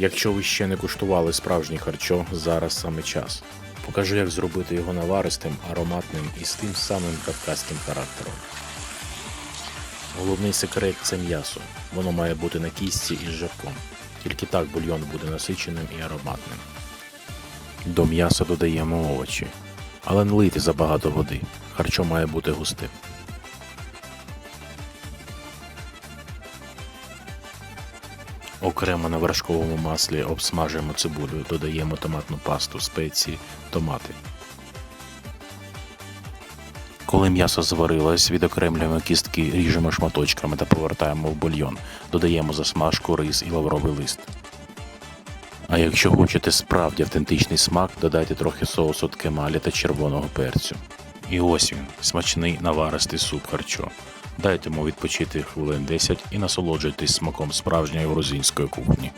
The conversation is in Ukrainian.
Якщо ви ще не куштували справжнє харчо, зараз саме час. Покажу, як зробити його наваристим, ароматним і з тим самим кавказьким характером. Головний секрет це м'ясо. Воно має бути на кістці із жирком. Тільки так бульйон буде насиченим і ароматним. До м'яса додаємо овочі. Але не лийте забагато води. Харчо має бути густим. Окремо на вершковому маслі обсмажуємо цибулю, додаємо томатну пасту, спеції, томати. Коли м'ясо зварилось, відокремлюємо кістки, ріжемо шматочками та повертаємо в бульйон. Додаємо засмажку, рис і лавровий лист. А якщо хочете справді автентичний смак, додайте трохи соусу ткемалі та червоного перцю. І ось він, смачний наваристий суп харчо. Дайте йому відпочити хвилин 10 і насолоджуйтесь смаком справжньої грузинської кухні.